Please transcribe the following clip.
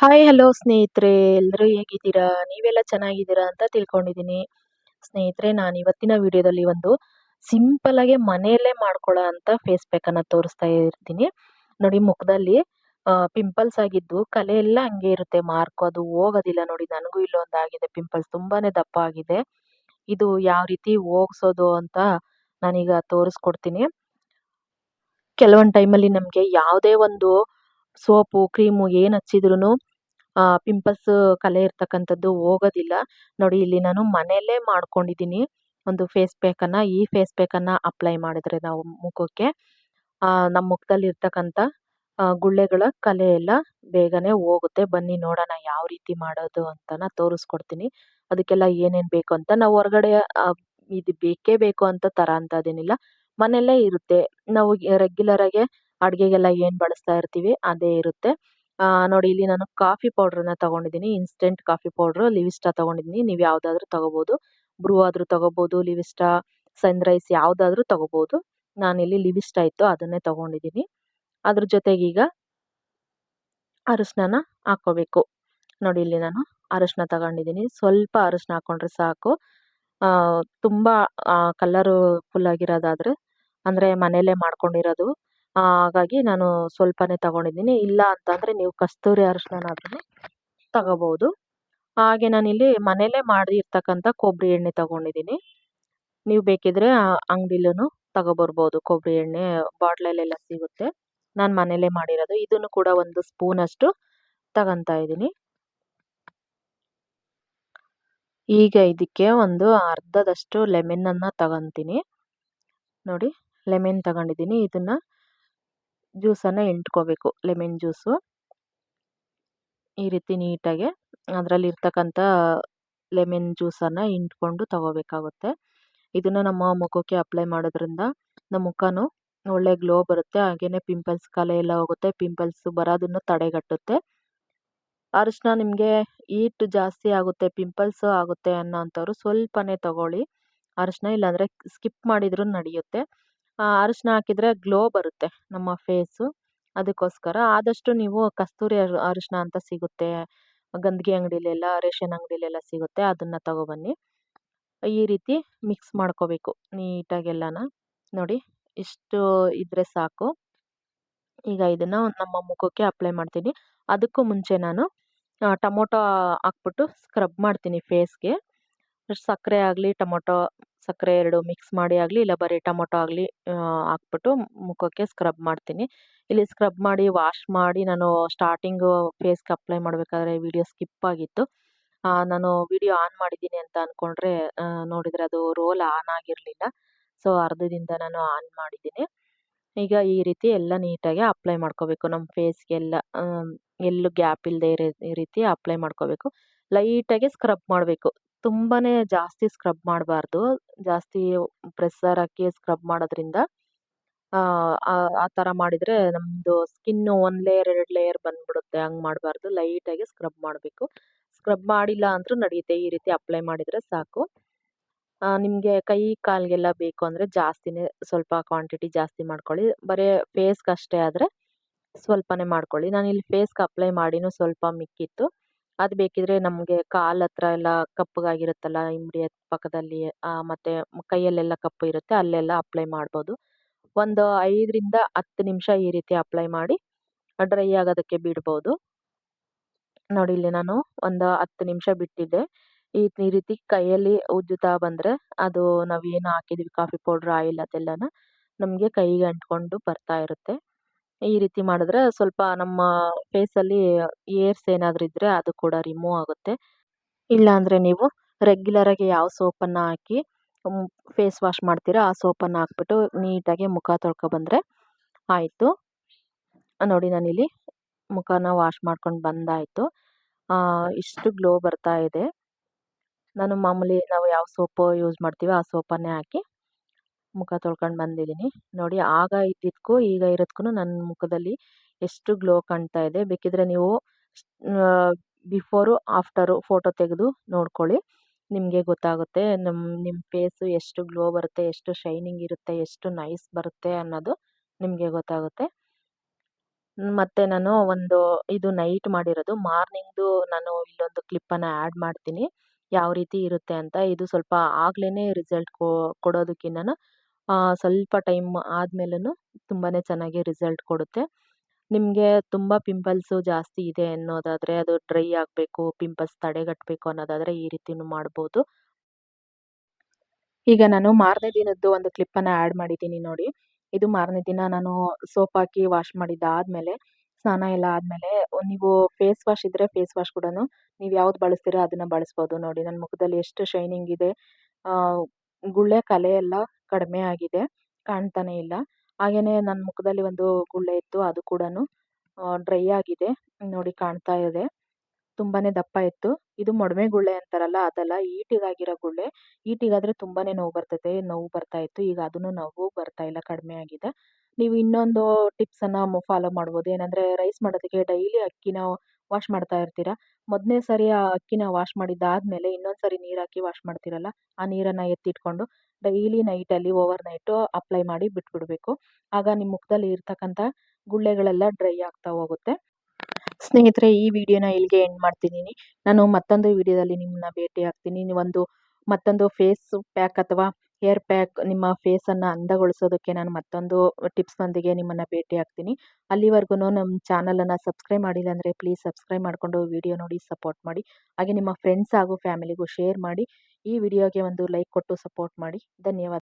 Hi hello ಸ್ನೇಹಿತರೆ. ಎಲ್ಲರೂ ಹೇಗಿದ್ದೀರಾ? ನೀವೆಲ್ಲ ಚೆನ್ನಾಗಿದ್ದೀರಾ ಅಂತ ತಿಳ್ಕೊಂಡಿದ್ದೀನಿ. ಸ್ನೇಹಿತರೆ, ನಾನು ಇವತ್ತಿನ ವಿಡಿಯೋದಲ್ಲಿ ಒಂದು ಸಿಂಪಲ್ ಆಗಿ ಮನೆಯಲ್ಲೇ ಮಾಡ್ಕೊಳ್ಳೋ ಅಂತ ಫೇಸ್ ಪ್ಯಾಕನ್ನು ತೋರಿಸ್ತಾ ಇರ್ತೀನಿ. ನೋಡಿ, ಮುಖದಲ್ಲಿ ಪಿಂಪಲ್ಸ್ ಆಗಿದ್ದು ಕಲೆ ಎಲ್ಲ ಹಂಗೆ ಇರುತ್ತೆ. ಮಾರ್ಕ್ ಅದು ಹೋಗೋದಿಲ್ಲ ನೋಡಿ, ನನಗೂ ಇಲ್ಲೊಂದು ಆಗಿದೆ ಪಿಂಪಲ್ಸ್ ತುಂಬಾನೇ ದಪ್ಪ ಆಗಿದೆ. ಇದು ಯಾವ ರೀತಿ ಹೋಗ್ಸೋದು ಅಂತ ನಾನೀಗ ತೋರಿಸ್ಕೊಡ್ತೀನಿ. ಕೆಲವೊಂದು ಟೈಮಲ್ಲಿ ನಮಗೆ ಯಾವುದೇ ಒಂದು ಸೋಪು, ಕ್ರೀಮು ಏನು ಹಚ್ಚಿದ್ರು ಪಿಂಪಲ್ಸ್ ಕಲೆ ಇರ್ತಕ್ಕಂಥದ್ದು ಹೋಗೋದಿಲ್ಲ. ನೋಡಿ, ಇಲ್ಲಿ ನಾನು ಮನೆಯಲ್ಲೇ ಮಾಡ್ಕೊಂಡಿದ್ದೀನಿ. ಒಂದು ಫೇಸ್ ಪ್ಯಾಕನ್ನು ಈ ಫೇಸ್ ಪ್ಯಾಕನ್ನು ಅಪ್ಲೈ ಮಾಡಿದ್ರೆ ನಾವು ಮುಖಕ್ಕೆ. ನಮ್ಮ ಮುಖದಲ್ಲಿ ಇರ್ತಕ್ಕಂಥ ಗುಳ್ಳೆಗಳ ಕಲೆ ಎಲ್ಲ ಬೇಗನೆ ಹೋಗುತ್ತೆ. ಬನ್ನಿ ನೋಡೋಣ ಯಾವ ರೀತಿ ಮಾಡೋದು ಅಂತನ ತೋರಿಸ್ಕೊಡ್ತೀನಿ. ಅದಕ್ಕೆಲ್ಲ ಏನೇನು ಬೇಕು ಅಂತ ನಾವು ಹೊರಗಡೆ ಇದು ಬೇಕೇ ಬೇಕು ಅಂತ ತರ ಅಂತದೇನಿಲ್ಲ ಮನೆಯಲ್ಲೇ ಇರುತ್ತೆ. ನಾವು ರೆಗ್ಯುಲರ್ ಆಗಿ ಅಡುಗೆಗೆಲ್ಲ ಏನು ಬಳಸ್ತಾ ಇರ್ತೀವಿ, ಅದೇ ಇರುತ್ತೆ. ನೋಡಿ ಇಲ್ಲಿ ನಾನು ಕಾಫಿ ಪೌಡರ್ನ ತಗೊಂಡಿದ್ದೀನಿ. ಇನ್ಸ್ಟೆಂಟ್ ಕಾಫಿ ಪೌಡರ್ ಲಿವಿಸ್ಟಾ ತಗೊಂಡಿದ್ದೀನಿ. ನೀವು ಯಾವ್ದಾದ್ರು ತಗೋಬಹುದು ಬ್ರೂ ಆದ್ರೂ ತಗೋಬೋದು ಲಿವಿಸ್ಟಾ ಸನ್ರೈಸ್ ಯಾವುದಾದ್ರೂ ತಗೋಬೋದು. ನಾನಿಲ್ಲಿ ಲಿವಿಸ್ಟಾ ಇತ್ತು, ಅದನ್ನೇ ತಗೊಂಡಿದ್ದೀನಿ. ಅದ್ರ ಜೊತೆಗೆ ಈಗ ಅರಿಶಿನ ಹಾಕೋಬೇಕು ನೋಡಿ ಇಲ್ಲಿ ನಾನು ಅರಿಶಿನ ತಗೊಂಡಿದ್ದೀನಿ. ಸ್ವಲ್ಪ ಅರಿಶಿನ ಹಾಕೊಂಡ್ರೆ ಸಾಕು. ತುಂಬ ಕಲರ್ ಫುಲ್ ಆಗಿರೋದಾದ್ರೆ, ಅಂದ್ರೆ ಮನೆಯಲ್ಲೇ ಮಾಡ್ಕೊಂಡಿರೋದು. ಹಾಗಾಗಿ ನಾನು ಸ್ವಲ್ಪನೇ ತಗೊಂಡಿದ್ದೀನಿ. ಇಲ್ಲ ಅಂತಂದರೆ ನೀವು ಕಸ್ತೂರಿ ಅರಿಶಿಣನಾದ್ರೂ ತಗೋಬೋದು. ಹಾಗೆ ನಾನಿಲ್ಲಿ ಮನೆಯಲ್ಲೇ ಮಾಡಿರ್ತಕ್ಕಂಥ ಕೊಬ್ಬರಿ ಎಣ್ಣೆ ತಗೊಂಡಿದ್ದೀನಿ. ನೀವು ಬೇಕಿದ್ರೆ ಅಂಗಡಿಲೂ ತಗೋಬರ್ಬೋದು ಕೊಬ್ಬರಿ ಎಣ್ಣೆ. ಬಾಟ್ಲಲ್ಲೆಲ್ಲ ಸಿಗುತ್ತೆ. ನಾನು ಮನೆಯಲ್ಲೇ ಮಾಡಿರೋದು. ಇದನ್ನು ಕೂಡ ಒಂದು ಸ್ಪೂನಷ್ಟು ತಗೊತಾ ಇದ್ದೀನಿ. ಈಗ ಇದಕ್ಕೆ ಒಂದು ಅರ್ಧದಷ್ಟು ಲೆಮನನ್ನು ತಗೊತೀನಿ. ನೋಡಿ, ಲೆಮನ್ ತಗೊಂಡಿದ್ದೀನಿ. ಇದನ್ನು ಜ್ಯೂಸನ್ನು ಇಟ್ಕೋಬೇಕು ಲೆಮೆನ್ ಜ್ಯೂಸು. ಈ ರೀತಿ ನೀಟಾಗಿ ಅದರಲ್ಲಿ ಲೆಮೆನ್ ಲೆಮನ್ ಜ್ಯೂಸನ್ನು ಇಂಟ್ಕೊಂಡು ತಗೋಬೇಕಾಗುತ್ತೆ. ಇದನ್ನು ನಮ್ಮ ಮುಖಕ್ಕೆ ಅಪ್ಲೈ ಮಾಡೋದ್ರಿಂದ ನಮ್ಮ ಮುಖನೂ ಒಳ್ಳೆ ಗ್ಲೋ ಬರುತ್ತೆ ಹಾಗೆಯೇ ಪಿಂಪಲ್ಸ್ ಕಲೆ ಎಲ್ಲ ಹೋಗುತ್ತೆ, ಪಿಂಪಲ್ಸ್ ಬರೋದನ್ನು ತಡೆಗಟ್ಟುತ್ತೆ. ಅರಿಶಿನ ನಿಮಗೆ ಈಟ್ ಜಾಸ್ತಿ ಆಗುತ್ತೆ, ಪಿಂಪಲ್ಸ್ ಆಗುತ್ತೆ ಅನ್ನೋ ಅಂಥವ್ರು ಸ್ವಲ್ಪನೇ ತಗೊಳ್ಳಿ. ಅರಿಶಿನ ಇಲ್ಲಾಂದರೆ ಸ್ಕಿಪ್ ಮಾಡಿದರೂ ನಡೆಯುತ್ತೆ. ಅರಿಶಿನ ಹಾಕಿದರೆ ಗ್ಲೋ ಬರುತ್ತೆ ನಮ್ಮ ಫೇಸು. ಅದಕ್ಕೋಸ್ಕರ ಆದಷ್ಟು ನೀವು ಕಸ್ತೂರಿ ಅರಿಶಿನ ಅಂತ ಸಿಗುತ್ತೆ. ಗಂದಗಿ ಅಂಗಡಿಲೆಲ್ಲ, ರೇಷನ್ ಅಂಗಡಿಲೆಲ್ಲ ಸಿಗುತ್ತೆ. ಅದನ್ನು ತಗೊಬನ್ನಿ. ಈ ರೀತಿ ಮಿಕ್ಸ್ ಮಾಡ್ಕೋಬೇಕು ನೀಟಾಗೆಲ್ಲನ. ನೋಡಿ ಇಷ್ಟು ಇದ್ದರೆ ಸಾಕು. ಈಗ ಇದನ್ನು ನಮ್ಮ ಮುಖಕ್ಕೆ ಅಪ್ಲೈ ಮಾಡ್ತೀನಿ. ಅದಕ್ಕೂ ಮುಂಚೆ ನಾನು ಟೊಮೊಟೊ ಹಾಕ್ಬಿಟ್ಟು ಸ್ಕ್ರಬ್ ಮಾಡ್ತೀನಿ ಫೇಸ್ಗೆ ಸಕ್ಕರೆ ಆಗಲಿ, ಟೊಮೊಟೊ ಸಕ್ಕರೆ ಎರಡು ಮಿಕ್ಸ್ ಮಾಡಿ ಆಗಲಿ, ಇಲ್ಲ ಬರೀ ಟೊಮೊಟೊ ಆಗಲಿ ಹಾಕ್ಬಿಟ್ಟು ಮುಖಕ್ಕೆ ಸ್ಕ್ರಬ್ ಮಾಡ್ತೀನಿ. ಇಲ್ಲಿ ಸ್ಕ್ರಬ್ ಮಾಡಿ ವಾಶ್ ಮಾಡಿ ನಾನು ಸ್ಟಾರ್ಟಿಂಗು ಫೇಸ್ಗೆ ಅಪ್ಲೈ ಮಾಡಬೇಕಾದ್ರೆ ವಿಡಿಯೋ ಸ್ಕಿಪ್ ಆಗಿತ್ತು. ನಾನು ವಿಡಿಯೋ ಆನ್ ಮಾಡಿದ್ದೀನಿ ಅಂತ ಅಂದ್ಕೊಂಡ್ರೆ ನೋಡಿದರೆ ಅದು ರೋಲ್ ಆನ್ ಆಗಿರಲಿಲ್ಲ. ಸೊ ಅರ್ಧದಿಂದ ನಾನು ಆನ್ ಮಾಡಿದ್ದೀನಿ. ಈಗ ಈ ರೀತಿ ಎಲ್ಲ ನೀಟಾಗಿ ಅಪ್ಲೈ ಮಾಡ್ಕೋಬೇಕು. ನಮ್ಮ ಫೇಸ್ಗೆಲ್ಲ ಎಲ್ಲೂ ಗ್ಯಾಪ್ ಇಲ್ಲದೆ ಇರೋ ಈ ರೀತಿ ಅಪ್ಲೈ ಮಾಡ್ಕೋಬೇಕು. ಲೈಟಾಗಿ ಸ್ಕ್ರಬ್ ಮಾಡಬೇಕು. ತುಂಬಾ ಜಾಸ್ತಿ ಸ್ಕ್ರಬ್ ಮಾಡಬಾರ್ದು. ಜಾಸ್ತಿ ಪ್ರೆಸ್ಸರ್ ಹಾಕಿ ಸ್ಕ್ರಬ್ ಮಾಡೋದ್ರಿಂದ, ಆ ಥರ ಮಾಡಿದರೆ ನಮ್ಮದು ಸ್ಕಿನ್ನು ಒಂದು ಲೇಯರ್ ಎರಡು ಲೇಯರ್ ಬಂದ್ಬಿಡುತ್ತೆ. ಹಂಗೆ ಮಾಡಬಾರ್ದು. ಲೈಟಾಗಿ ಸ್ಕ್ರಬ್ ಮಾಡಬೇಕು. ಸ್ಕ್ರಬ್ ಮಾಡಿಲ್ಲ ಅಂದರೂ ನಡೆಯುತ್ತೆ. ಈ ರೀತಿ ಅಪ್ಲೈ ಮಾಡಿದರೆ ಸಾಕು. ನಿಮಗೆ ಕೈ, ಕಾಲಿಗೆಲ್ಲ ಬೇಕು ಅಂದರೆ ಜಾಸ್ತಿನೇ ಸ್ವಲ್ಪ ಕ್ವಾಂಟಿಟಿ ಜಾಸ್ತಿ ಮಾಡ್ಕೊಳ್ಳಿ. ಬರೀ ಫೇಸ್ಗೆ ಅಷ್ಟೇ ಆದರೆ ಸ್ವಲ್ಪನೇ ಮಾಡ್ಕೊಳ್ಳಿ. ನಾನು ಇಲ್ಲಿ ಫೇಸ್ಗೆ ಅಪ್ಲೈ ಮಾಡಿನೂ ಸ್ವಲ್ಪ ಮಿಕ್ಕಿತ್ತು. ಅದು ಬೇಕಿದ್ರೆ ನಮಗೆ ಕಾಲು ಹತ್ರ ಎಲ್ಲ ಕಪ್ಪಗಾಗಿರುತ್ತಲ್ಲ ಇಮ್ಡಿ ಪಕ್ಕದಲ್ಲಿ ಮತ್ತು ಕೈಯಲ್ಲೆಲ್ಲ ಕಪ್ಪು ಇರುತ್ತೆ, ಅಲ್ಲೆಲ್ಲ ಅಪ್ಲೈ ಮಾಡ್ಬೋದು. ಒಂದು ಐದರಿಂದ ಹತ್ತು ನಿಮಿಷ ಈ ರೀತಿ ಅಪ್ಲೈ ಮಾಡಿ, ಡ್ರೈ ಆಗೋದಕ್ಕೆ ಬಿಡ್ಬೋದು. ನೋಡಿ, ಇಲ್ಲಿ ನಾನು ಒಂದು ಹತ್ತು ನಿಮಿಷ ಬಿಟ್ಟಿದ್ದೆ. ಈ ಈ ರೀತಿ ಕೈಯಲ್ಲಿ ಉಜ್ಜುತ್ತಾ ಬಂದರೆ ಅದು ನಾವೇನು ಹಾಕಿದ್ವಿ ಕಾಫಿ ಪೌಡ್ರ್, ಆಯಿಲ್ ಅದೆಲ್ಲನ ನಮಗೆ ಕೈಗೆ ಅಂಟ್ಕೊಂಡು ಬರ್ತಾ ಇರುತ್ತೆ. ಈ ರೀತಿ ಮಾಡಿದ್ರೆ ಸ್ವಲ್ಪ ನಮ್ಮ ಫೇಸಲ್ಲಿ ಏರ್ಸ್ ಏನಾದರೂ ಇದ್ದರೆ ಅದು ಕೂಡ ರಿಮೂವ್ ಆಗುತ್ತೆ. ಇಲ್ಲಾಂದರೆ ನೀವು ರೆಗ್ಯುಲರಾಗಿ ಯಾವ ಸೋಪನ್ನು ಹಾಕಿ ಫೇಸ್ ವಾಶ್ ಮಾಡ್ತೀರಾ, ಆ ಸೋಪನ್ನು ಹಾಕ್ಬಿಟ್ಟು ನೀಟಾಗಿ ಮುಖ ತೊಳ್ಕೊಬಂದರೆ ಆಯಿತು. ನೋಡಿ ನಾನಿಲ್ಲಿ ಮುಖನ ವಾಶ್ ಮಾಡ್ಕೊಂಡು ಬಂದಾಯಿತು. ಇಷ್ಟು ಗ್ಲೋ ಬರ್ತಾ ಇದೆ. ನಾನು ಮಾಮೂಲಿ ನಾವು ಯಾವ ಸೋಪು ಯೂಸ್ ಮಾಡ್ತೀವಿ ಆ ಸೋಪನ್ನೇ ಹಾಕಿ ಮುಖ ತೊಳ್ಕೊಂಡು ಬಂದಿದ್ದೀನಿ. ನೋಡಿ, ಆಗ ಇದ್ದಿದ್ದಕ್ಕೂ ಈಗ ಇರೋದಕ್ಕೂ ನನ್ನ ಮುಖದಲ್ಲಿ ಎಷ್ಟು ಗ್ಲೋ ಕಾಣ್ತಾ ಇದೆ. ಬೇಕಿದ್ರೆ ನೀವು ಬಿಫೋರು, ಆಫ್ಟರು ಫೋಟೋ ತೆಗೆದು ನೋಡ್ಕೊಳ್ಳಿ. ನಿಮಗೆ ಗೊತ್ತಾಗುತ್ತೆ ನಮ್ಮ ನಿಮ್ಮ ಫೇಸು ಎಷ್ಟು ಗ್ಲೋ ಬರುತ್ತೆ, ಎಷ್ಟು ಶೈನಿಂಗ್ ಇರುತ್ತೆ, ಎಷ್ಟು ನೈಸ್ ಬರುತ್ತೆ ಅನ್ನೋದು ನಿಮಗೆ ಗೊತ್ತಾಗುತ್ತೆ. ಮತ್ತು ನಾನು ಒಂದು ಇದು ನೈಟ್ ಮಾಡಿರೋದು. ಮಾರ್ನಿಂಗ್ದು ನಾನು ಇಲ್ಲೊಂದು ಕ್ಲಿಪ್ಪನ್ನು ಆ್ಯಡ್ ಮಾಡ್ತೀನಿ. ಯಾವ ರೀತಿ ಇರುತ್ತೆ ಅಂತ. ಇದು ಸ್ವಲ್ಪ ಆಗ್ಲೇ ರಿಸಲ್ಟ್ ಕೊಡೋದಕ್ಕಿಂತ ಸ್ವಲ್ಪ ಟೈಮ್ ಆದ್ಮೇಲೂ ತುಂಬಾ ಚೆನ್ನಾಗಿ ರಿಸಲ್ಟ್ ಕೊಡುತ್ತೆ. ನಿಮಗೆ ತುಂಬ ಪಿಂಪಲ್ಸು ಜಾಸ್ತಿ ಇದೆ ಅನ್ನೋದಾದರೆ ಅದು ಡ್ರೈ ಆಗಬೇಕು, ಪಿಂಪಲ್ಸ್ ತಡೆಗಟ್ಟಬೇಕು ಅನ್ನೋದಾದರೆ ಈ ರೀತಿನೂ ಮಾಡ್ಬೋದು. ಈಗ ನಾನು ಮಾರನೇ ದಿನದ್ದು ಒಂದು ಕ್ಲಿಪ್ಪನ್ನು ಆ್ಯಡ್ ಮಾಡಿದ್ದೀನಿ ನೋಡಿ. ಇದು ಮಾರನೇ ದಿನ ನಾನು ಸೋಪ್ ಹಾಕಿ ವಾಶ್ ಮಾಡಿದ್ದಾದಮೇಲೆ, ಸ್ನಾನ ಎಲ್ಲ ಆದಮೇಲೆ ನೀವು ಫೇಸ್ ವಾಶ್ ಇದ್ದರೆ ಫೇಸ್ ವಾಶ್ ಕೂಡ ನೀವು ಯಾವ್ದು ಬಳಸ್ತೀರೋ ಅದನ್ನು ಬಳಸ್ಬೋದು ನೋಡಿ. ನನ್ನ ಮುಖದಲ್ಲಿ ಎಷ್ಟು ಶೈನಿಂಗ್ ಇದೆ ಗುಳ್ಳೆ ಕಲೆ ಎಲ್ಲ ಕಡಿಮೆ ಆಗಿದೆ ಕಾಣ್ತಾನೆ ಇಲ್ಲ. ಹಾಗೆಯೇ ನನ್ನ ಮುಖದಲ್ಲಿ ಒಂದು ಗುಳ್ಳೆ ಇತ್ತು, ಅದು ಕೂಡ ಡ್ರೈ ಆಗಿದೆ, ನೋಡಿ ಕಾಣ್ತಾ ಇದೆ. ತುಂಬಾ ದಪ್ಪ ಇತ್ತು. ಇದು ಮೊಡವೆ ಗುಳ್ಳೆ ಅಂತಾರಲ್ಲ, ಅದಲ್ಲ, ಈಟಿಗಾಗಿರೋ ಗುಳ್ಳೆ. ಈಟಿಗಾದರೆ ತುಂಬಾ ನೋವು ಬರ್ತೈತೆ, ನೋವು ಬರ್ತಾ ಇತ್ತು. ಈಗ ಅದನ್ನು ನೋವು ಬರ್ತಾ ಇಲ್ಲ, ಕಡಿಮೆ ಆಗಿದೆ. ನೀವು ಇನ್ನೊಂದು ಟಿಪ್ಸನ್ನು ಫಾಲೋ ಮಾಡ್ಬೋದು. ಏನಂದರೆ ರೈಸ್ ಮಾಡೋದಕ್ಕೆ ಡೈಲಿ ಅಕ್ಕಿನ ವಾಶ್ ಮಾಡ್ತಾ ಇರ್ತೀರಾ? ಮೊದಲನೇ ಸರಿ ಆ ಅಕ್ಕಿನ ವಾಶ್ ಮಾಡಿದ್ದಾದಮೇಲೆ ಇನ್ನೊಂದು ಸರಿ ನೀರು ಹಾಕಿ ವಾಶ್ ಮಾಡ್ತೀರಲ್ಲ, ಆ ನೀರನ್ನು ಎತ್ತಿಟ್ಕೊಂಡು ಡೈಲಿ ನೈಟಲ್ಲಿ ಓವರ್ ನೈಟು ಅಪ್ಲೈ ಮಾಡಿ ಬಿಟ್ಬಿಡಬೇಕು. ಆಗ ನಿಮ್ಮ ಮುಖದಲ್ಲಿ ಇರ್ತಕ್ಕಂಥ ಗುಳ್ಳೆಗಳೆಲ್ಲ ಡ್ರೈ ಆಗ್ತಾ ಹೋಗುತ್ತೆ. ಸ್ನೇಹಿತರೆ, ಈ ವಿಡಿಯೋನ ಇಲ್ಲಿಗೆ ಎಂಡ್ ಮಾಡ್ತಿದ್ದೀನಿ. ನಾನು ಮತ್ತೊಂದು ವಿಡಿಯೋದಲ್ಲಿ ನಿಮ್ಮನ್ನ ಭೇಟಿ ಆಗ್ತೀನಿ ಒಂದು ಮತ್ತೊಂದು ಫೇಸ್ ಪ್ಯಾಕ್ ಅಥವಾ ಹೇರ್ ಪ್ಯಾಕ್ ನಿಮ್ಮ ಫೇಸನ್ನು ಅಂದಗೊಳಿಸೋದಕ್ಕೆ ನಾನು ಮತ್ತೊಂದು ಟಿಪ್ಸ್ನೊಂದಿಗೆ ನಿಮ್ಮನ್ನು ಭೇಟಿ ಆಗ್ತೀನಿ. ಅಲ್ಲಿವರೆಗೂ ನಮ್ಮ ಚಾನಲನ್ನು ಸಬ್ಸ್ಕ್ರೈಬ್ ಮಾಡಿಲ್ಲ ಅಂದರೆ ಪ್ಲೀಸ್ ಸಬ್ಸ್ಕ್ರೈಬ್ ಮಾಡಿಕೊಂಡು ವಿಡಿಯೋ ನೋಡಿ, ಸಪೋರ್ಟ್ ಮಾಡಿ. ಹಾಗೆ ನಿಮ್ಮ ಫ್ರೆಂಡ್ಸ್ ಹಾಗೂ ಫ್ಯಾಮಿಲಿಗೂ ಶೇರ್ ಮಾಡಿ. ಈ ವಿಡಿಯೋಗೆ ಒಂದು ಲೈಕ್ ಕೊಟ್ಟು ಸಪೋರ್ಟ್ ಮಾಡಿ. ಧನ್ಯವಾದ.